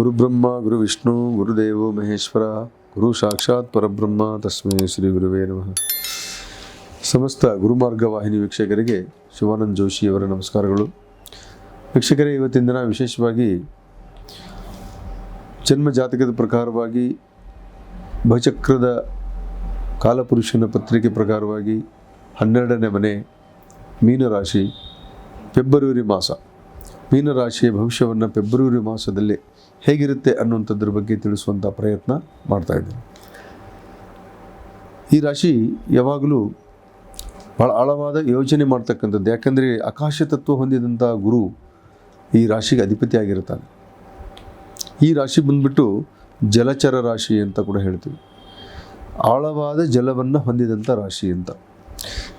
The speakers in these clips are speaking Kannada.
ಗುರುಬ್ರಹ್ಮ ಗುರು ವಿಷ್ಣು ಗುರುದೇವೋ ಮಹೇಶ್ವರ, ಗುರು ಸಾಕ್ಷಾತ್ ಪರಬ್ರಹ್ಮ, ತಸ್ಮೈ ಶ್ರೀ ಗುರುವೇ ನಮಃ. ಸಮಸ್ತ ಗುರುಮಾರ್ಗ ವಾಹಿನಿ ವೀಕ್ಷಕರಿಗೆ ಶಿವಾನಂದ್ ಜೋಶಿಯವರ ನಮಸ್ಕಾರಗಳು. ವೀಕ್ಷಕರೇ, ಇವತ್ತಿನ ದಿನ ವಿಶೇಷವಾಗಿ ಜನ್ಮ ಜಾತಕದ ಪ್ರಕಾರವಾಗಿ ಭಚಕ್ರದ ಕಾಲಪುರುಷನ ಪತ್ರಿಕೆ ಪ್ರಕಾರವಾಗಿ ಹನ್ನೆರಡನೇ ಮನೆ, ಮೀನರಾಶಿ, ಫೆಬ್ರವರಿ ಮಾಸ. ಮೀನರಾಶಿಯ ಭವಿಷ್ಯವನ್ನು ಫೆಬ್ರವರಿ ಮಾಸದಲ್ಲಿ ಹೇಗಿರುತ್ತೆ ಅನ್ನುವಂಥದ್ರ ಬಗ್ಗೆ ತಿಳಿಸುವಂಥ ಪ್ರಯತ್ನ ಮಾಡ್ತಾ ಇದ್ದೀನಿ. ಈ ರಾಶಿ ಯಾವಾಗಲೂ ಭಾಳ ಆಳವಾದ ಯೋಚನೆ ಮಾಡ್ತಕ್ಕಂಥದ್ದು. ಯಾಕಂದರೆ ಆಕಾಶ ತತ್ವ ಹೊಂದಿದಂಥ ಗುರು ಈ ರಾಶಿಗೆ ಅಧಿಪತಿ ಆಗಿರ್ತಾನೆ ಈ ರಾಶಿ ಬಂದ್ಬಿಟ್ಟು ಜಲಚರ ರಾಶಿ ಅಂತ ಕೂಡ ಹೇಳ್ತೀವಿ. ಆಳವಾದ ಜಲವನ್ನು ಹೊಂದಿದಂಥ ರಾಶಿ ಅಂತ.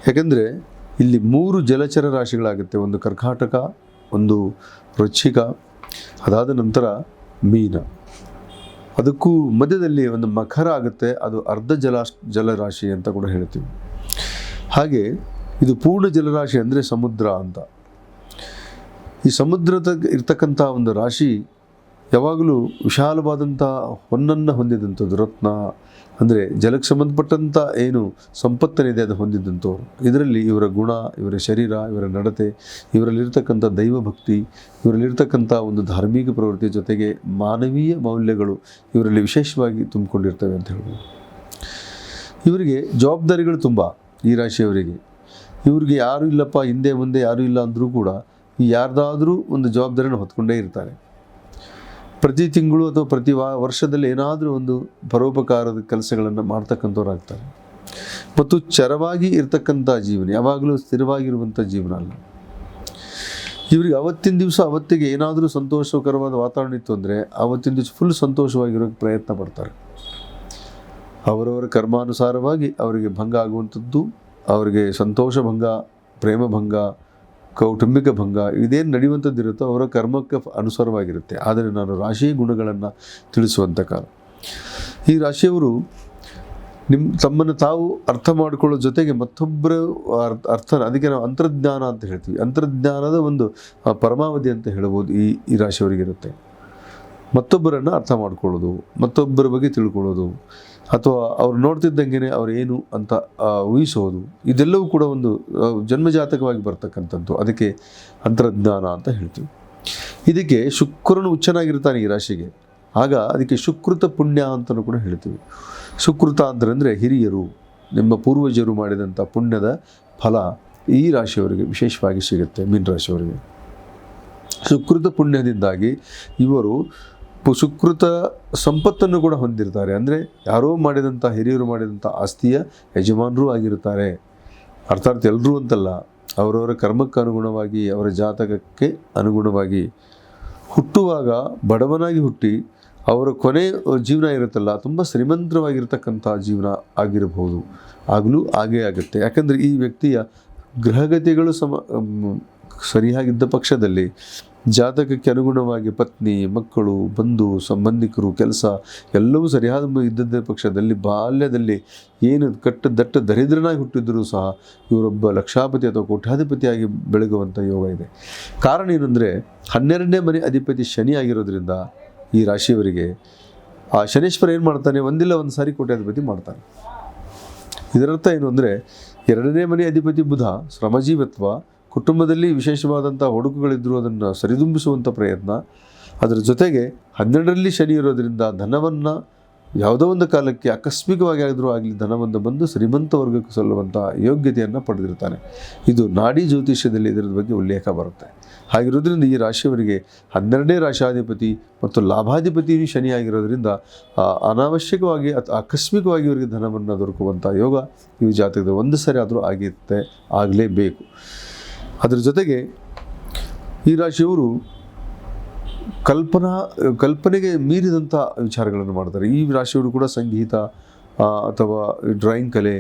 ಯಾಕಂದರೆ ಇಲ್ಲಿ ಮೂರು ಜಲಚರ ರಾಶಿಗಳಾಗುತ್ತೆ. ಒಂದು ಕರ್ಕಾಟಕ, ಒಂದು ವೃಶ್ಚಿಕ. ಅದಾದ ನಂತರ ಮೀನ. ಅದಕ್ಕೂ ಮಧ್ಯದಲ್ಲಿ ಒಂದು ಮಕರ ಆಗುತ್ತೆ. ಅದು ಅರ್ಧ ಜಲಾಶ್ ಜಲರಾಶಿ ಅಂತ ಕೂಡ ಹೇಳ್ತೀವಿ. ಹಾಗೆ ಇದು ಪೂರ್ಣ ಜಲರಾಶಿ ಅಂದರೆ ಸಮುದ್ರ ಅಂತ. ಈ ಸಮುದ್ರದ ಇರ್ತಕ್ಕಂಥ ಒಂದು ರಾಶಿ ಯಾವಾಗಲೂ ವಿಶಾಲವಾದಂಥ ಹೊನ್ನನ್ನು ಹೊಂದಿದಂಥದ್ದು. ರತ್ನ ಅಂದರೆ ಜಲಕ್ಕೆ ಸಂಬಂಧಪಟ್ಟಂಥ ಏನು ಸಂಪತ್ತನಿದೆ ಅದು ಹೊಂದಿದ್ದಂಥವ್ರು ಇದರಲ್ಲಿ ಇವರ ಗುಣ, ಇವರ ಶರೀರ, ಇವರ ನಡತೆ, ಇವರಲ್ಲಿರ್ತಕ್ಕಂಥ ದೈವಭಕ್ತಿ, ಇವರಲ್ಲಿರ್ತಕ್ಕಂಥ ಒಂದು ಧಾರ್ಮಿಕ ಪ್ರವೃತ್ತಿ ಜೊತೆಗೆ ಮಾನವೀಯ ಮೌಲ್ಯಗಳು ಇವರಲ್ಲಿ ವಿಶೇಷವಾಗಿ ತುಂಬಿಕೊಂಡಿರ್ತವೆ ಅಂತ ಹೇಳ್ಬೋದು. ಇವರಿಗೆ ಜವಾಬ್ದಾರಿಗಳು ತುಂಬ ಈ ರಾಶಿಯವರಿಗೆ. ಇವ್ರಿಗೆ ಯಾರೂ ಇಲ್ಲಪ್ಪ, ಹಿಂದೆ ಮುಂದೆ ಯಾರೂ ಇಲ್ಲ ಅಂದರೂ ಕೂಡ ಯಾರ್ದಾದರೂ ಒಂದು ಜವಾಬ್ದಾರಿನ ಹೊತ್ಕೊಂಡೇ ಇರ್ತಾರೆ. ಪ್ರತಿ ತಿಂಗಳು ಅಥವಾ ಪ್ರತಿ ವಾ, ವರ್ಷದಲ್ಲಿ ಏನಾದರೂ ಒಂದು ಪರೋಪಕಾರದ ಕೆಲಸಗಳನ್ನು ಮಾಡ್ತಕ್ಕಂಥವ್ರು ಆಗ್ತಾರೆ ಮತ್ತು ಚರವಾಗಿ ಇರ್ತಕ್ಕಂಥ ಜೀವನ, ಯಾವಾಗಲೂ ಸ್ಥಿರವಾಗಿರುವಂಥ ಜೀವನ ಅಲ್ಲ. ಇವರಿಗೆ ಅವತ್ತಿನ ದಿವಸ ಅವತ್ತಿಗೆ ಏನಾದರೂ ಸಂತೋಷಕರವಾದ ವಾತಾವರಣ ಇತ್ತು ಅಂದರೆ ಅವತ್ತಿನ ದಿವಸ ಫುಲ್ ಸಂತೋಷವಾಗಿರೋಕ್ಕೆ ಪ್ರಯತ್ನ ಪಡ್ತಾರೆ. ಅವರವರ ಕರ್ಮಾನುಸಾರವಾಗಿ ಅವರಿಗೆ ಭಂಗ ಆಗುವಂಥದ್ದು, ಅವರಿಗೆ ಸಂತೋಷ ಭಂಗ, ಪ್ರೇಮ ಭಂಗ ಕೌಟುಂಬಿಕ ಭಂಗ ಇದೇನು ನಡೆಯುವಂಥದ್ದಿರುತ್ತೋ ಅವರ ಕರ್ಮಕ್ಕೆ ಅನುಸಾರವಾಗಿರುತ್ತೆ. ಆದರೆ ನಾನು ರಾಶಿ ಗುಣಗಳನ್ನು ತಿಳಿಸುವಂಥ ಕಾಲ. ಈ ರಾಶಿಯವರು ನಿಮ್ಮ ತಮ್ಮನ್ನು ತಾವು ಅರ್ಥ ಮಾಡಿಕೊಳ್ಳೋ ಜೊತೆಗೆ ಮತ್ತೊಬ್ಬರ ಅರ್ಥ ಅದಕ್ಕೆ ನಾವು ಅಂತರ್ಜ್ಞಾನ ಅಂತ ಹೇಳ್ತೀವಿ. ಅಂತರ್ಜ್ಞಾನದ ಒಂದು ಪರಮಾವಧಿ ಅಂತ ಹೇಳ್ಬೋದು ಈ ಈ ರಾಶಿಯವರಿಗಿರುತ್ತೆ. ಮತ್ತೊಬ್ಬರನ್ನು ಅರ್ಥ ಮಾಡ್ಕೊಳ್ಳೋದು, ಮತ್ತೊಬ್ಬರ ಬಗ್ಗೆ ತಿಳ್ಕೊಳ್ಳೋದು ಅಥವಾ ಅವ್ರು ನೋಡ್ತಿದ್ದಂಗೆ ಅವ್ರು ಏನು ಅಂತ ಊಹಿಸೋದು. ಇದೆಲ್ಲವೂ ಕೂಡ ಒಂದು ಜನ್ಮಜಾತಕವಾಗಿ ಬರ್ತಕ್ಕಂಥದ್ದು. ಅದಕ್ಕೆ ಅಂತರ್ಜ್ಞಾನ ಅಂತ ಹೇಳ್ತೀವಿ. ಇದಕ್ಕೆ ಶುಕ್ರನು ಉಚ್ಚನಾಗಿರ್ತಾನೆ ಈ ರಾಶಿಗೆ. ಆಗ ಅದಕ್ಕೆ ಶುಕೃತ ಪುಣ್ಯ ಅಂತಲೂ ಕೂಡ ಹೇಳ್ತೀವಿ. ಸುಕೃತ ಅಂತಂದರೆ ಹಿರಿಯರು, ನಿಮ್ಮ ಪೂರ್ವಜರು ಮಾಡಿದಂಥ ಪುಣ್ಯದ ಫಲ ಈ ರಾಶಿಯವರಿಗೆ ವಿಶೇಷವಾಗಿ ಸಿಗುತ್ತೆ ಮೀನ ರಾಶಿಯವರಿಗೆ ಸುಕೃತ ಪುಣ್ಯದಿಂದಾಗಿ ಇವರು ಪು- ಸುಕೃತ ಸಂಪತ್ತನ್ನು ಕೂಡ ಹೊಂದಿರ್ತಾರೆ. ಅಂದರೆ ಯಾರೋ ಮಾಡಿದಂಥ ಹಿರಿಯರು ಮಾಡಿದಂಥ ಆಸ್ತಿಯ ಯಜಮಾನರೂ ಆಗಿರ್ತಾರೆ. ಅರ್ಥಾತ್ ಎಲ್ಲರೂ ಅಂತಲ್ಲ, ಅವರವರ ಕರ್ಮಕ್ಕೆ ಅನುಗುಣವಾಗಿ, ಅವರ ಜಾತಕಕ್ಕೆ ಅನುಗುಣವಾಗಿ. ಹುಟ್ಟುವಾಗ ಬಡವನಾಗಿ ಹುಟ್ಟಿ ಅವರ ಕೊನೆ ಜೀವನ ಇರುತ್ತಲ್ಲ, ತುಂಬ ಶ್ರೀಮಂತವಾಗಿರ್ತಕ್ಕಂಥ ಜೀವನ ಆಗಿರಬಹುದು. ಆಗಲೂ ಹಾಗೇ ಆಗುತ್ತೆ. ಯಾಕಂದರೆ ಈ ವ್ಯಕ್ತಿಯ ಗ್ರಹಗತಿಗಳು ಸಮ ಸರಿಯಾಗಿದ್ದ ಪಕ್ಷದಲ್ಲಿ ಜಾತಕಕ್ಕೆ ಅನುಗುಣವಾಗಿ ಪತ್ನಿ, ಮಕ್ಕಳು, ಬಂಧು, ಸಂಬಂಧಿಕರು, ಕೆಲಸ ಎಲ್ಲವೂ ಸರಿಯಾದ ಇದ್ದದ ಪಕ್ಷದಲ್ಲಿ ಬಾಲ್ಯದಲ್ಲಿ ಏನು ಕಟ್ಟ ದಟ್ಟ ದರಿದ್ರನಾಗಿ ಹುಟ್ಟಿದ್ದರೂ ಸಹ ಇವರೊಬ್ಬ ಲಕ್ಷಾಪತಿ ಅಥವಾ ಕೋಟ್ಯಾಧಿಪತಿಯಾಗಿ ಬೆಳಗುವಂಥ ಯೋಗ ಇದೆ. ಕಾರಣ ಏನಂದರೆ ಹನ್ನೆರಡನೇ ಮನೆ ಅಧಿಪತಿ ಶನಿ ಆಗಿರೋದ್ರಿಂದ ಈ ರಾಶಿಯವರಿಗೆ ಆ ಶನೇಶ್ವರ ಏನು ಮಾಡ್ತಾನೆ? ಒಂದಿಲ್ಲ, ಒಂದು ಸಾರಿ ಕೋಟ್ಯಾಧಿಪತಿ ಮಾಡ್ತಾನೆ. ಇದರರ್ಥ ಏನು ಅಂದರೆ ಎರಡನೇ ಮನೆ ಅಧಿಪತಿ ಬುಧ ಶ್ರಮಜೀವತ್ವ ಕುಟುಂಬದಲ್ಲಿ ವಿಶೇಷವಾದಂಥ ಹುಡುಕುಗಳಿದ್ದರೂ ಅದನ್ನು ಸರಿದುಂಬಿಸುವಂಥ ಪ್ರಯತ್ನ. ಅದರ ಜೊತೆಗೆ ಹನ್ನೆರಡರಲ್ಲಿ ಶನಿ ಇರೋದರಿಂದ ಧನವನ್ನು ಯಾವುದೋ ಒಂದು ಕಾಲಕ್ಕೆ ಆಕಸ್ಮಿಕವಾಗಿ ಆದರೂ ಆಗಲಿ ಧನವನ್ನು ಬಂದು ಶ್ರೀಮಂತ ವರ್ಗಕ್ಕೆ ಸಲ್ಲುವಂಥ ಯೋಗ್ಯತೆಯನ್ನು ಪಡೆದಿರ್ತಾನೆ. ಇದು ನಾಡಿ ಜ್ಯೋತಿಷ್ಯದಲ್ಲಿ ಇದರ ಬಗ್ಗೆ ಉಲ್ಲೇಖ ಬರುತ್ತೆ. ಹಾಗಿರೋದ್ರಿಂದ ಈ ರಾಶಿಯವರಿಗೆ ಹನ್ನೆರಡನೇ ರಾಶಾಧಿಪತಿ ಮತ್ತು ಲಾಭಾಧಿಪತಿಯೂ ಶನಿ ಆಗಿರೋದ್ರಿಂದ ಅನಾವಶ್ಯಕವಾಗಿ ಅಥವಾ ಆಕಸ್ಮಿಕವಾಗಿ ಇವರಿಗೆ ಧನವನ್ನು ದೊರಕುವಂಥ ಯೋಗ ಈ ಜಾತಕದ ಒಂದು ಸರಿ ಆದರೂ ಆಗಿರುತ್ತೆ ಆಗಲೇಬೇಕು. ಅದರ ಜೊತೆಗೆ ಈ ರಾಶಿಯವರು ಕಲ್ಪನಾ, ಕಲ್ಪನೆಗೆ ಮೀರಿದಂಥ ವಿಚಾರಗಳನ್ನು ಮಾಡ್ತಾರೆ. ಈ ರಾಶಿಯವರು ಕೂಡ ಸಂಗೀತ ಅಥವಾ ಡ್ರಾಯಿಂಗ್ ಕಲೆ,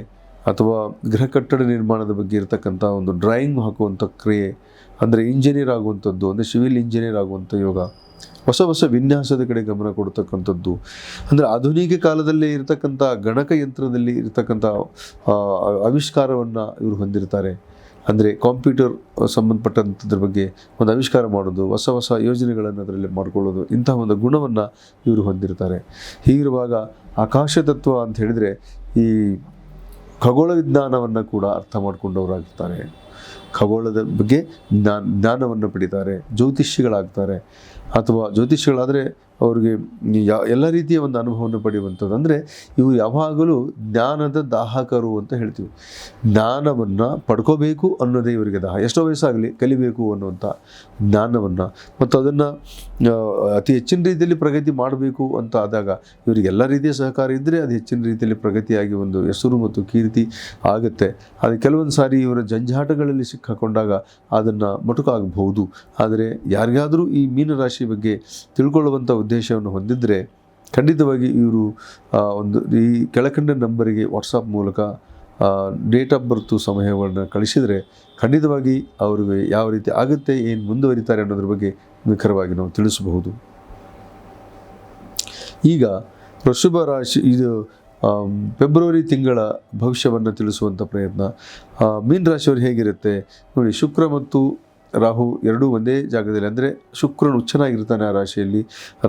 ಅಥವಾ ಗೃಹ ಕಟ್ಟಡ ನಿರ್ಮಾಣದ ಬಗ್ಗೆ ಇರತಕ್ಕಂಥ ಒಂದು ಡ್ರಾಯಿಂಗ್ ಹಾಕುವಂಥ ಕ್ರಿಯೆ, ಅಂದರೆ ಇಂಜಿನಿಯರ್ ಆಗುವಂಥದ್ದು, ಅಂದರೆ ಸಿವಿಲ್ ಇಂಜಿನಿಯರ್ ಆಗುವಂಥ ಯೋಗ, ಹೊಸ ಹೊಸ ವಿನ್ಯಾಸದ ಕಡೆ ಗಮನ ಕೊಡ್ತಕ್ಕಂಥದ್ದು. ಅಂದರೆ ಆಧುನಿಕ ಕಾಲದಲ್ಲಿ ಇರತಕ್ಕಂಥ ಗಣಕಯಂತ್ರದಲ್ಲಿ ಇರತಕ್ಕಂಥ ಆವಿಷ್ಕಾರವನ್ನು ಇವರು ಹೊಂದಿರ್ತಾರೆ. ಅಂದರೆ ಕಾಂಪ್ಯೂಟರ್ ಸಂಬಂಧಪಟ್ಟಂಥದ್ರ ಬಗ್ಗೆ ಒಂದು ಆವಿಷ್ಕಾರ ಮಾಡೋದು, ಹೊಸ ಹೊಸ ಯೋಜನೆಗಳನ್ನು ಅದರಲ್ಲಿ ಮಾಡಿಕೊಳ್ಳೋದು, ಇಂತಹ ಒಂದು ಗುಣವನ್ನು ಇವರು ಹೊಂದಿರ್ತಾರೆ. ಹೀಗಿರುವಾಗ ಆಕಾಶ ತತ್ವ ಅಂತ ಹೇಳಿದರೆ ಈ ಖಗೋಳ ವಿಜ್ಞಾನವನ್ನು ಕೂಡ ಅರ್ಥ ಮಾಡಿಕೊಂಡವರಾಗಿರ್ತಾರೆ ಖಗೋಳದ ಬಗ್ಗೆ ಜ್ಞಾನ, ಜ್ಞಾನವನ್ನು ಪಡಿತಾರೆ ಜ್ಯೋತಿಷಿಗಳಾಗ್ತಾರೆ ಅಥವಾ ಜ್ಯೋತಿಷಿಗಳಾದರೆ ಅವ್ರಿಗೆ ಯಾ, ಎಲ್ಲ ರೀತಿಯ ಒಂದು ಅನುಭವವನ್ನು ಪಡೆಯುವಂಥದ್ದು. ಅಂದರೆ ಇವು ಯಾವಾಗಲೂ ಜ್ಞಾನದ ದಾಹಕರು ಅಂತ ಹೇಳ್ತೀವಿ. ಜ್ಞಾನವನ್ನು ಪಡ್ಕೋಬೇಕು ಅನ್ನೋದೇ ಇವರಿಗೆ ದಾಹ. ಎಷ್ಟೋ ವಯಸ್ಸಾಗಲಿ ಕಲಿಬೇಕು ಅನ್ನುವಂಥ ಜ್ಞಾನವನ್ನು. ಮತ್ತು ಅದನ್ನು ಅತಿ ಹೆಚ್ಚಿನ ರೀತಿಯಲ್ಲಿ ಪ್ರಗತಿ ಮಾಡಬೇಕು ಅಂತ ಆದಾಗ ಇವರಿಗೆ ಎಲ್ಲ ರೀತಿಯ ಸಹಕಾರ ಇದ್ದರೆ ಅದು ಹೆಚ್ಚಿನ ರೀತಿಯಲ್ಲಿ ಪ್ರಗತಿಯಾಗಿ ಒಂದು ಹೆಸರು ಮತ್ತು ಕೀರ್ತಿ ಆಗುತ್ತೆ. ಅದು ಕೆಲವೊಂದು ಸಾರಿ ಇವರ ಜಂಜಾಟಗಳಲ್ಲಿ ಸಿಕ್ಕಾಕೊಂಡಾಗ ಅದನ್ನು ಮಟುಕಾಗಬಹುದು. ಆದರೆ ಯಾರಿಗಾದರೂ ಈ ಮೀನರಾಶಿ ಬಗ್ಗೆ ತಿಳ್ಕೊಳ್ಳುವಂಥ ಉದ್ದೇಶವನ್ನು ಹೊಂದಿದ್ದರೆ ಖಂಡಿತವಾಗಿ ಇವರು ಒಂದು ಈ ಕೆಳಕಂಡ ನಂಬರಿಗೆ ವಾಟ್ಸಪ್ ಮೂಲಕ ಡೇಟ್ ಆಫ್ ಬರ್ತು ಸಮಯವನ್ನು ಕಳಿಸಿದರೆ ಖಂಡಿತವಾಗಿ ಅವರಿಗೆ ಯಾವ ರೀತಿ ಆಗುತ್ತೆ, ಏನು ಮುಂದುವರಿತಾರೆ ಅನ್ನೋದ್ರ ಬಗ್ಗೆ ನಿಖರವಾಗಿ ನಾವು ತಿಳಿಸಬಹುದು. ಈಗ ವೃಷಭ ರಾಶಿ ಇದು ಫೆಬ್ರವರಿ ತಿಂಗಳ ಭವಿಷ್ಯವನ್ನು ತಿಳಿಸುವಂಥ ಪ್ರಯತ್ನ. ಮೀನ ರಾಶಿಯವರು ಹೇಗಿರುತ್ತೆ? ನೋಡಿ ಶುಕ್ರ ಮತ್ತು ರಾಹು ಎರಡೂ ಒಂದೇ ಜಾಗದಲ್ಲಿ ಅಂದರೆ ಶುಕ್ರನು ಉಚ್ಚನಾಗಿರ್ತಾನೆ ಆ ರಾಶಿಯಲ್ಲಿ.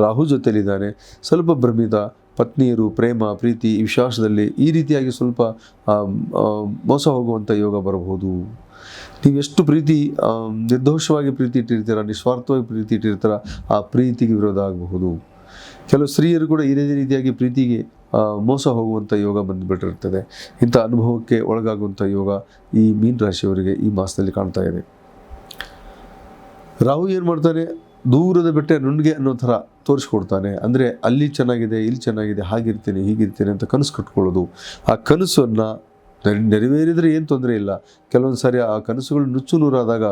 ರಾಹು ಜೊತೆಲಿದ್ದಾನೆ. ಸ್ವಲ್ಪ ಭ್ರಮಿತ, ಪತ್ನಿಯರು, ಪ್ರೇಮ, ಪ್ರೀತಿ, ವಿಶ್ವಾಸದಲ್ಲಿ ಈ ರೀತಿಯಾಗಿ ಸ್ವಲ್ಪ ಮೋಸ ಹೋಗುವಂಥ ಯೋಗ ಬರಬಹುದು. ನೀವು ಎಷ್ಟು ಪ್ರೀತಿ ನಿರ್ದೋಷವಾಗಿ ಪ್ರೀತಿ ಇಟ್ಟಿರ್ತೀರ, ನಿಸ್ವಾರ್ಥವಾಗಿ ಪ್ರೀತಿ ಇಟ್ಟಿರ್ತೀರ, ಆ ಪ್ರೀತಿಗೆ ವಿರೋಧ ಆಗಬಹುದು. ಕೆಲವು ಸ್ತ್ರೀಯರು ಕೂಡ ಇದೇ ರೀತಿಯಾಗಿ ಪ್ರೀತಿಗೆ ಮೋಸ ಹೋಗುವಂಥ ಯೋಗ ಬಂದುಬಿಟ್ಟಿರ್ತದೆ. ಇಂಥ ಅನುಭವಕ್ಕೆ ಒಳಗಾಗುವಂಥ ಯೋಗ ಈ ಮೀನ ರಾಶಿಯವರಿಗೆ ಈ ಮಾಸದಲ್ಲಿ ಕಾಣ್ತಾ ಇದೆ. ರಾಹು ಏನು ಮಾಡ್ತಾನೆ? ದೂರದ ಬೆಟ್ಟ ನುಣ್ಗೆ ಅನ್ನೋ ಥರ ತೋರಿಸ್ಕೊಡ್ತಾನೆ. ಅಂದರೆ ಅಲ್ಲಿ ಚೆನ್ನಾಗಿದೆ, ಇಲ್ಲಿ ಚೆನ್ನಾಗಿದೆ, ಹಾಗಿರ್ತೀನಿ, ಹೀಗಿರ್ತೀನಿ ಅಂತ ಕನಸು ಕಟ್ಕೊಳ್ಳೋದು. ಆ ಕನಸನ್ನು ನೆರವೇರಿದರೆ ಏನು ತೊಂದರೆ ಇಲ್ಲ. ಕೆಲವೊಂದು ಸಾರಿ ಆ ಕನಸುಗಳು ನುಚ್ಚು ನೂರಾದಾಗ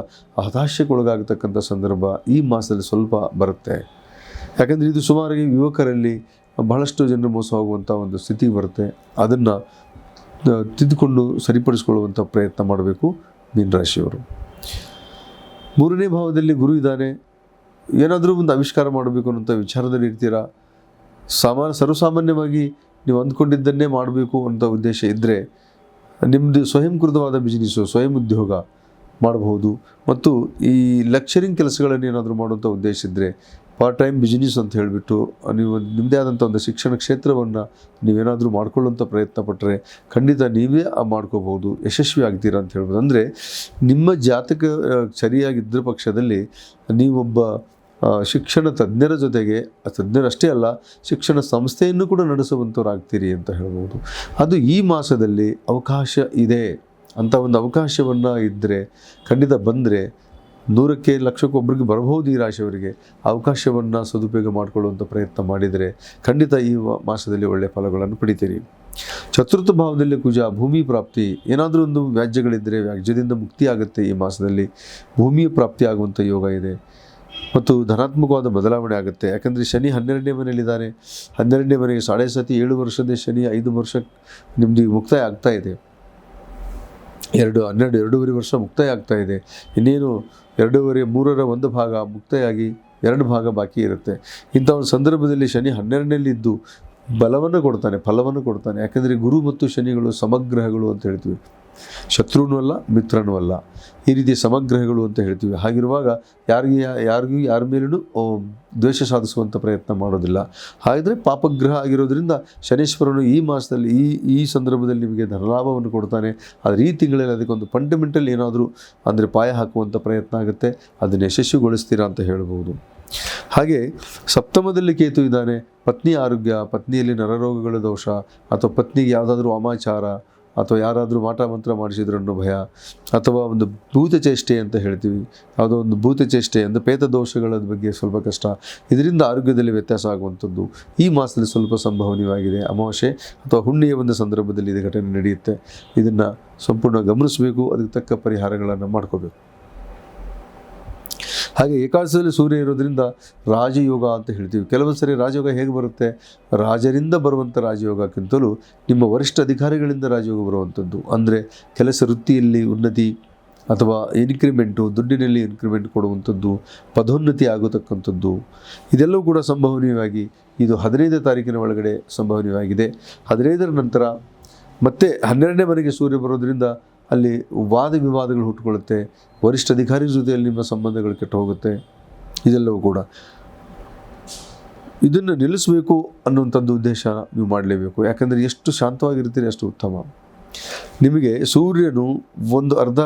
ಹತಾಶೆಗೊಳಗಾಗತಕ್ಕಂಥ ಸಂದರ್ಭ ಈ ಮಾಸದಲ್ಲಿ ಸ್ವಲ್ಪ ಬರುತ್ತೆ. ಯಾಕಂದರೆ ಇದು ಸುಮಾರಾಗಿ ಯುವಕರಲ್ಲಿ ಬಹಳಷ್ಟು ಜನರು ಮೋಸ ಆಗುವಂಥ ಒಂದು ಸ್ಥಿತಿ ಬರುತ್ತೆ. ಅದನ್ನು ತಿದ್ದುಕೊಂಡು ಸರಿಪಡಿಸ್ಕೊಳ್ಳುವಂಥ ಪ್ರಯತ್ನ ಮಾಡಬೇಕು ಮೀನರಾಶಿಯವರು. ಮೂರನೇ ಭಾವದಲ್ಲಿ ಗುರು ಇದ್ದಾನೆ. ಏನಾದರೂ ಒಂದು ಆವಿಷ್ಕಾರ ಮಾಡಬೇಕು ಅನ್ನೋಂಥ ವಿಚಾರದಲ್ಲಿ ಇರ್ತೀರಾ? ಸಾಮಾನ್ಯ ಸರ್ವಸಾಮಾನ್ಯವಾಗಿ ನೀವು ಅಂದ್ಕೊಂಡಿದ್ದನ್ನೇ ಮಾಡಬೇಕು ಅಂತ ಉದ್ದೇಶ ಇದ್ದರೆ ನಿಮ್ಮದು ಸ್ವಯಂಕೃತವಾದ ಬಿಸ್ನೆಸ್ಸು ಸ್ವಯಂ ಉದ್ಯೋಗ ಮಾಡಬಹುದು. ಮತ್ತು ಈ ಲೆಕ್ಚರಿಂಗ್ ಕೆಲಸಗಳನ್ನು ಏನಾದರೂ ಮಾಡುವಂಥ ಉದ್ದೇಶ ಇದ್ದರೆ ಪಾರ್ಟ್ ಟೈಮ್ ಬಿಸ್ನೆಸ್ ಅಂತ ಹೇಳಿಬಿಟ್ಟು, ನೀವು ನಿಮ್ಮದೇ ಆದಂಥ ಒಂದು ಶಿಕ್ಷಣ ಕ್ಷೇತ್ರವನ್ನು ನೀವೇನಾದರೂ ಮಾಡ್ಕೊಳ್ಳುವಂಥ ಪ್ರಯತ್ನ ಪಟ್ಟರೆ ಖಂಡಿತ ನೀವೇ ಮಾಡ್ಕೋಬಹುದು, ಯಶಸ್ವಿ ಆಗ್ತೀರಾ ಅಂತ ಹೇಳ್ಬೋದು. ಅಂದರೆ ನಿಮ್ಮ ಜಾತಕ ಸರಿಯಾಗಿದ್ದ ಪಕ್ಷದಲ್ಲಿ ನೀವೊಬ್ಬ ಶಿಕ್ಷಣ ತಜ್ಞರ ಜೊತೆಗೆ ತಜ್ಞರಷ್ಟೇ ಅಲ್ಲ, ಶಿಕ್ಷಣ ಸಂಸ್ಥೆಯನ್ನು ಕೂಡ ನಡೆಸುವಂಥವ್ರಾಗ್ತೀರಿ ಅಂತ ಹೇಳ್ಬೋದು. ಅದು ಈ ಮಾಸದಲ್ಲಿ ಅವಕಾಶ ಇದೆ ಅಂಥ ಒಂದು ಅವಕಾಶವನ್ನು ಇದ್ದರೆ ಖಂಡಿತ ಬಂದರೆ ನೂರಕ್ಕೆ ಲಕ್ಷಕ್ಕೊಬ್ಬರಿಗೆ ಬರಬಹುದು ಈ ರಾಶಿಯವರಿಗೆ. ಅವಕಾಶವನ್ನು ಸದುಪಯೋಗ ಮಾಡಿಕೊಳ್ಳುವಂಥ ಪ್ರಯತ್ನ ಮಾಡಿದರೆ ಖಂಡಿತ ಈ ಮಾಸದಲ್ಲಿ ಒಳ್ಳೆಯ ಫಲಗಳನ್ನು ಪಡಿತೀರಿ. ಚತುರ್ಥ ಭಾವದಲ್ಲಿ ಕುಜ, ಭೂಮಿ ಪ್ರಾಪ್ತಿ, ಏನಾದರೂ ಒಂದು ವ್ಯಾಜ್ಯಗಳಿದ್ದರೆ ವ್ಯಾಜ್ಯದಿಂದ ಮುಕ್ತಿ ಆಗುತ್ತೆ ಈ ಮಾಸದಲ್ಲಿ. ಭೂಮಿಯ ಪ್ರಾಪ್ತಿ ಆಗುವಂಥ ಯೋಗ ಇದೆ. ಮತ್ತು ಧನಾತ್ಮಕವಾದ ಬದಲಾವಣೆ ಆಗುತ್ತೆ. ಯಾಕಂದರೆ ಶನಿ ಹನ್ನೆರಡನೇ ಮನೆಯಲ್ಲಿದ್ದಾರೆ. ಹನ್ನೆರಡನೇ ಮನೆಗೆ ಸಾಡೆ ಸತಿ ಏಳು ವರ್ಷದ ಶನಿ ಐದು ವರ್ಷ ನಿಮ್ಮದು ಮುಕ್ತಾಯ ಆಗ್ತಾ ಇದೆ. ಎರಡು ಹನ್ನೆರಡು, ಎರಡೂವರೆ ವರ್ಷ ಮುಕ್ತಾಯ ಆಗ್ತಾ ಇದೆ. ಇನ್ನೇನು ಎರಡೂವರೆ, ಮೂರರ ಒಂದು ಭಾಗ ಮುಕ್ತಾಯಾಗಿ ಎರಡು ಭಾಗ ಬಾಕಿ ಇರುತ್ತೆ. ಇಂಥ ಒಂದು ಸಂದರ್ಭದಲ್ಲಿ ಶನಿ ಹನ್ನೆರಡನೇಲಿದ್ದು ಬಲವನ್ನು ಕೊಡ್ತಾನೆ, ಫಲವನ್ನು ಕೊಡ್ತಾನೆ. ಯಾಕೆಂದರೆ ಗುರು ಮತ್ತು ಶನಿಗಳು ಸಮಗ್ರಹಗಳು ಅಂತ ಹೇಳ್ತೀವಿ. ಶತ್ರುನೂ ಅಲ್ಲ, ಮಿತ್ರನೂ ಅಲ್ಲ. ಈ ರೀತಿ ಸಮಗ್ರಹಗಳು ಅಂತ ಹೇಳ್ತೀವಿ. ಹಾಗಿರುವಾಗ ಯಾರಿಗೆ ಯಾರಿಗೂ ಯಾರ ಮೇಲೂ ದ್ವೇಷ ಸಾಧಿಸುವಂಥ ಪ್ರಯತ್ನ ಮಾಡೋದಿಲ್ಲ. ಹಾಗಿದ್ರೆ ಪಾಪಗ್ರಹ ಆಗಿರೋದ್ರಿಂದ ಶನೀಶ್ವರನು ಈ ಮಾಸದಲ್ಲಿ, ಈ ಈ ಸಂದರ್ಭದಲ್ಲಿ ನಿಮಗೆ ಧನಲಾಭವನ್ನು ಕೊಡ್ತಾನೆ. ಆದರೆ ಈ ತಿಂಗಳಲ್ಲಿ ಅದಕ್ಕೊಂದು ಫಂಡಮೆಂಟಲ್ ಏನಾದರೂ ಅಂದರೆ ಪಾಯ ಹಾಕುವಂಥ ಪ್ರಯತ್ನ ಆಗುತ್ತೆ. ಅದನ್ನು ಯಶಸ್ವಿಗೊಳಿಸ್ತೀರಾ ಅಂತ ಹೇಳ್ಬೋದು. ಹಾಗೆ ಸಪ್ತಮದಲ್ಲಿ ಕೇತು ಇದ್ದಾನೆ. ಪತ್ನಿ ಆರೋಗ್ಯ, ಪತ್ನಿಯಲ್ಲಿ ನರರೋಗಗಳ ದೋಷ ಅಥವಾ ಪತ್ನಿಗೆ ಯಾವುದಾದ್ರೂ ಅಮಾಚಾರ ಅಥವಾ ಯಾರಾದರೂ ಮಾಟ ಮಂತ್ರ ಮಾಡಿಸಿದ್ರು ಅನ್ನೋ ಭಯ, ಅಥವಾ ಒಂದು ಭೂತ ಚೇಷ್ಟೆ ಅಂತ ಹೇಳ್ತೀವಿ. ಯಾವುದೋ ಒಂದು ಭೂತ ಚೇಷ್ಟೆ ಅಂದರೆ ಪೇತ ದೋಷಗಳ ಬಗ್ಗೆ ಸ್ವಲ್ಪ ಕಷ್ಟ. ಇದರಿಂದ ಆರೋಗ್ಯದಲ್ಲಿ ವ್ಯತ್ಯಾಸ ಆಗುವಂಥದ್ದು. ಈ ಮಾಸದಲ್ಲಿ ಸ್ವಲ್ಪ ಸಂಭವನೀಯವಾಗಿದೆ. ಅಮಾವಾಸ್ಯೆ ಅಥವಾ ಹುಣ್ಣಿಯ ಒಂದು ಸಂದರ್ಭದಲ್ಲಿ ಇದು ಘಟನೆ ನಡೆಯುತ್ತೆ. ಇದನ್ನು ಸಂಪೂರ್ಣ ಗಮನಿಸಬೇಕು. ಅದಕ್ಕೆ ತಕ್ಕ ಪರಿಹಾರಗಳನ್ನು ಮಾಡ್ಕೋಬೇಕು. ಹಾಗೆ ಏಕಾದಶದಲ್ಲಿ ಸೂರ್ಯ ಇರೋದ್ರಿಂದ ರಾಜಯೋಗ ಅಂತ ಹೇಳ್ತೀವಿ. ಕೆಲವೊಂದು ಸರಿ ರಾಜಯೋಗ ಹೇಗೆ ಬರುತ್ತೆ? ರಾಜರಿಂದ ಬರುವಂಥ ರಾಜಯೋಗಕ್ಕಿಂತಲೂ ನಿಮ್ಮ ವರಿಷ್ಠ ಅಧಿಕಾರಿಗಳಿಂದ ರಾಜಯೋಗ ಬರುವಂಥದ್ದು. ಅಂದರೆ ಕೆಲಸ ವೃತ್ತಿಯಲ್ಲಿ ಉನ್ನತಿ ಅಥವಾ ಇನ್ಕ್ರಿಮೆಂಟು ದುಡ್ಡಿನಲ್ಲಿ ಇನ್ಕ್ರಿಮೆಂಟ್ ಕೊಡುವಂಥದ್ದು, ಪದೋನ್ನತಿ ಆಗತಕ್ಕಂಥದ್ದು, ಇದೆಲ್ಲವೂ ಕೂಡ ಸಂಭವನೀಯವಾಗಿ ಇದು ಹದಿನೈದನೇ ತಾರೀಕಿನ ಒಳಗಡೆ ಸಂಭವನೀಯವಾಗಿದೆ. ಹದಿನೈದರ ನಂತರ ಮತ್ತೆ ಹನ್ನೆರಡನೇ ಮನೆಗೆ ಸೂರ್ಯ ಬರೋದ್ರಿಂದ ಅಲ್ಲಿ ವಾದ ವಿವಾದಗಳು ಹುಟ್ಟುಕೊಳ್ಳುತ್ತೆ. ವರಿಷ್ಠ ಅಧಿಕಾರಿ ಜೊತೆಯಲ್ಲಿ ನಿಮ್ಮ ಸಂಬಂಧಗಳು ಕೆಟ್ಟು ಹೋಗುತ್ತೆ ಇದೆಲ್ಲವೂ ಕೂಡ. ಇದನ್ನು ನಿಲ್ಲಿಸಬೇಕು ಅನ್ನುವಂಥದ್ದು ಉದ್ದೇಶ ನೀವು ಮಾಡಲೇಬೇಕು. ಯಾಕಂದರೆ ಎಷ್ಟು ಶಾಂತವಾಗಿರ್ತೀರಿ ಅಷ್ಟು ಉತ್ತಮ. ನಿಮಗೆ ಸೂರ್ಯನು ಒಂದು ಅರ್ಧ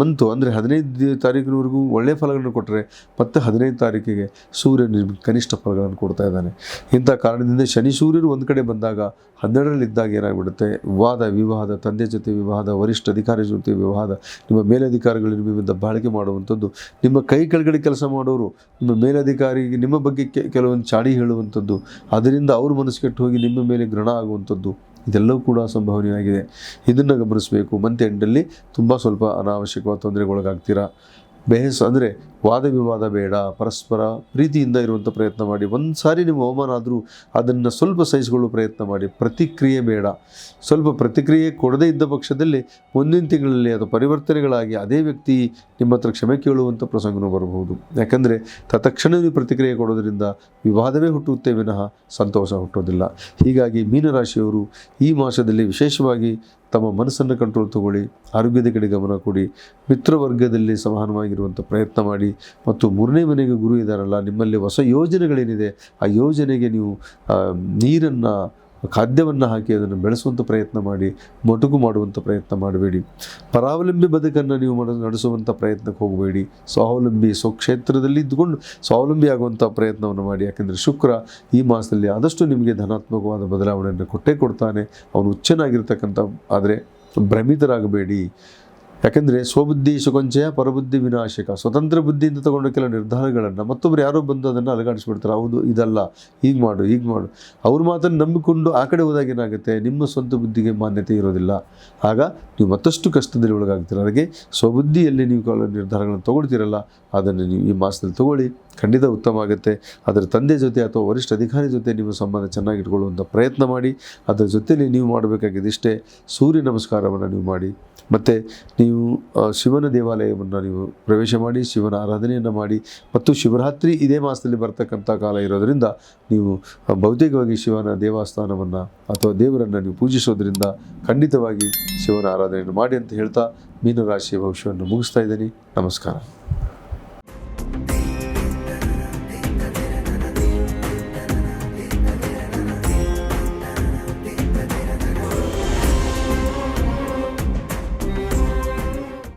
ಮಂತು, ಅಂದರೆ ಹದಿನೈದು ತಾರೀಕಿನವರೆಗೂ ಒಳ್ಳೆಯ ಫಲಗಳನ್ನು ಕೊಟ್ಟರೆ ಮತ್ತೆ ಹದಿನೈದು ತಾರೀಕಿಗೆ ಸೂರ್ಯನು ನಿಮಗೆ ಕನಿಷ್ಠ ಫಲಗಳನ್ನು ಕೊಡ್ತಾ ಇದ್ದಾನೆ. ಇಂಥ ಕಾರಣದಿಂದ ಶನಿ ಸೂರ್ಯರು ಒಂದು ಕಡೆ ಬಂದಾಗ ಹನ್ನೆರಡರಲ್ಲಿದ್ದಾಗ ಏನಾಗ್ಬಿಡುತ್ತೆ? ವಾದ, ವಿವಾದ, ತಂದೆ ಜೊತೆ ವಿವಾದ, ವರಿಷ್ಠ ಅಧಿಕಾರಿ ಜೊತೆ ವಿವಾದ, ನಿಮ್ಮ ಮೇಲಧಿಕಾರಿಗಳು ನಿಮ್ಮಿಂದ ಬಾಳಿಕೆ ಮಾಡುವಂಥದ್ದು, ನಿಮ್ಮ ಕೈ ಕೆಳಗಡೆ ಕೆಲಸ ಮಾಡೋರು, ನಿಮ್ಮ ಮೇಲಧಿಕಾರಿಗೆ ನಿಮ್ಮ ಬಗ್ಗೆ ಕೆಲವೊಂದು ಚಾಡಿ ಹೇಳುವಂಥದ್ದು, ಅದರಿಂದ ಅವ್ರ ಮನಸ್ಸು ಕೆಟ್ಟು ಹೋಗಿ ನಿಮ್ಮ ಮೇಲೆ ಗ್ರಹಣ ಆಗುವಂಥದ್ದು ಇದೆಲ್ಲವೂ ಕೂಡ ಸಂಭವನೀಯವಾಗಿದೆ. ಇದನ್ನು ಗಮನಿಸಬೇಕು. ಮಂತ್ ಎಂಡಲ್ಲಿ ತುಂಬ ಸ್ವಲ್ಪ ಅನಾವಶ್ಯಕವಾದ ತೊಂದರೆಗೊಳಗಾಗ್ತೀರಾ? ಬೇಸ್ ಅಂದರೆ ವಾದ ವಿವಾದ ಬೇಡ, ಪರಸ್ಪರ ಪ್ರೀತಿಯಿಂದ ಇರುವಂಥ ಪ್ರಯತ್ನ ಮಾಡಿ, ಒಂದು ಸಾರಿ ನಿಮ್ಮ ಅವಮಾನ ಆದರೂ ಅದನ್ನು ಸ್ವಲ್ಪ ಸಹಿಸಿಕೊಳ್ಳುವ ಪ್ರಯತ್ನ ಮಾಡಿ, ಪ್ರತಿಕ್ರಿಯೆ ಬೇಡ. ಸ್ವಲ್ಪ ಪ್ರತಿಕ್ರಿಯೆ ಕೊಡದೇ ಇದ್ದ ಪಕ್ಷದಲ್ಲಿ ಮುಂದಿನ ತಿಂಗಳಲ್ಲಿ ಅದು ಪರಿವರ್ತನೆಗಳಾಗಿ ಅದೇ ವ್ಯಕ್ತಿ ನಿಮ್ಮ ಹತ್ರ ಕ್ಷಮೆ ಕೇಳುವಂಥ ಪ್ರಸಂಗನೂ ಬರಬಹುದು. ಯಾಕಂದರೆ ತತ್ಕ್ಷಣ ನೀವು ಪ್ರತಿಕ್ರಿಯೆ ಕೊಡೋದರಿಂದ ವಿವಾದವೇ ಹುಟ್ಟುತ್ತೆ, ವಿನಃ ಸಂತೋಷ ಹುಟ್ಟೋದಿಲ್ಲ ಹೀಗಾಗಿ ಮೀನರಾಶಿಯವರು ಈ ಮಾಸದಲ್ಲಿ ವಿಶೇಷವಾಗಿ ತಮ್ಮ ಮನಸ್ಸನ್ನು ಕಂಟ್ರೋಲ್ ತಗೊಳ್ಳಿ, ಆರೋಗ್ಯದ ಕಡೆ ಗಮನ ಕೊಡಿ, ಮಿತ್ರವರ್ಗದಲ್ಲಿ ಸಮಾನವಾಗಿರುವಂಥ ಪ್ರಯತ್ನ ಮಾಡಿ ಮತ್ತು ಮೂರನೇ ಮನೆಗೆ ಗುರು ಇದ್ದಾರಲ್ಲ ನಿಮ್ಮಲ್ಲಿ ಹೊಸ ಯೋಜನೆಗಳೇನಿದೆ, ಆ ಯೋಜನೆಗೆ ನೀವು ನೀರನ್ನು ಖಾದ್ಯವನ್ನು ಹಾಕಿ ಅದನ್ನು ಬೆಳೆಸುವಂಥ ಪ್ರಯತ್ನ ಮಾಡಿ ಮೊಟಕು ಮಾಡುವಂಥ ಪ್ರಯತ್ನ ಮಾಡಬೇಡಿ. ಪರಾವಲಂಬಿ ಬದುಕನ್ನು ನೀವು ಮಾಡ ನಡೆಸುವಂಥ ಪ್ರಯತ್ನಕ್ಕೆ ಹೋಗಬೇಡಿ. ಸ್ವಾವಲಂಬಿ ಸ್ವಕ್ಷೇತ್ರದಲ್ಲಿ ಇದ್ದುಕೊಂಡು ಸ್ವಾವಲಂಬಿ ಆಗುವಂಥ ಪ್ರಯತ್ನವನ್ನು ಮಾಡಿ. ಯಾಕೆಂದರೆ ಶುಕ್ರ ಈ ಮಾಸದಲ್ಲಿ ಆದಷ್ಟು ನಿಮಗೆ ಧನಾತ್ಮಕವಾದ ಬದಲಾವಣೆಯನ್ನು ಕೊಟ್ಟೇ ಕೊಡ್ತಾನೆ. ಅವನು ಹುಚ್ಚನಾಗಿರ್ತಕ್ಕಂಥ, ಆದರೆ ಭ್ರಮಿತರಾಗಬೇಡಿ. ಯಾಕೆಂದರೆ ಸ್ವಬುದ್ಧಿ ಸುಕೊಂಚಯ ಪರಬುದ್ಧಿ ವಿನಾಶಕ. ಸ್ವತಂತ್ರ ಬುದ್ಧಿಯಿಂದ ತಗೊಂಡ ಕೆಲವು ನಿರ್ಧಾರಗಳನ್ನು ಮತ್ತೊಬ್ಬರು ಯಾರೋ ಬಂದು ಅದನ್ನು ಅಲಗಾಡಿಸ್ಬಿಡ್ತಾರೆ. ಹೌದು, ಇದಲ್ಲ, ಹೀಗೆ ಮಾಡು ಹೀಗೆ ಮಾಡು. ಅವ್ರ ಮಾತನ್ನು ನಂಬಿಕೊಂಡು ಆ ಕಡೆ ಹೋದಾಗ ಏನಾಗುತ್ತೆ? ನಿಮ್ಮ ಸ್ವಂತ ಬುದ್ಧಿಗೆ ಮಾನ್ಯತೆ ಇರೋದಿಲ್ಲ. ಆಗ ನೀವು ಮತ್ತಷ್ಟು ಕಷ್ಟದಲ್ಲಿ ಒಳಗಾಗ್ತೀರ. ಹಾಗೆ ಸ್ವಬುದ್ಧಿಯಲ್ಲಿ ನೀವು ಕೆಲವು ನಿರ್ಧಾರಗಳನ್ನು ತೊಗೊಳ್ತೀರಲ್ಲ, ಅದನ್ನು ನೀವು ಈ ಮಾಸದಲ್ಲಿ ತೊಗೊಳ್ಳಿ. ಖಂಡಿತ ಉತ್ತಮ ಆಗುತ್ತೆ. ಅದರ ತಂದೆ ಜೊತೆ ಅಥವಾ ವರಿಷ್ಠ ಅಧಿಕಾರಿ ಜೊತೆ ನಿಮ್ಮ ಸಂಬಂಧ ಚೆನ್ನಾಗಿಟ್ಕೊಳ್ಳುವಂಥ ಪ್ರಯತ್ನ ಮಾಡಿ. ಅದರ ಜೊತೆಯಲ್ಲಿ ನೀವು ಮಾಡಬೇಕಾಗಿದೆ ಇಷ್ಟೇ ಸೂರ್ಯ ನಮಸ್ಕಾರವನ್ನು ನೀವು ಮಾಡಿ. ಮತ್ತು ನೀವು ಶಿವನ ದೇವಾಲಯವನ್ನು ನೀವು ಪ್ರವೇಶ ಮಾಡಿ, ಶಿವನ ಆರಾಧನೆಯನ್ನು ಮಾಡಿ ಮತ್ತು ಶಿವರಾತ್ರಿ ಇದೇ ಮಾಸದಲ್ಲಿ ಬರ್ತಕ್ಕಂಥ ಕಾಲ ಇರೋದರಿಂದ ನೀವು ಭೌತಿಕವಾಗಿ ಶಿವನ ದೇವಸ್ಥಾನವನ್ನು ಅಥವಾ ದೇವರನ್ನು ನೀವು ಪೂಜಿಸೋದ್ರಿಂದ ಖಂಡಿತವಾಗಿ ಶಿವನ ಆರಾಧನೆಯನ್ನು ಮಾಡಿ ಅಂತ ಹೇಳ್ತಾ ಮೀನರಾಶಿಯ ಭವಿಷ್ಯವನ್ನು ಮುಗಿಸ್ತಾ ಇದ್ದೀನಿ. ನಮಸ್ಕಾರ.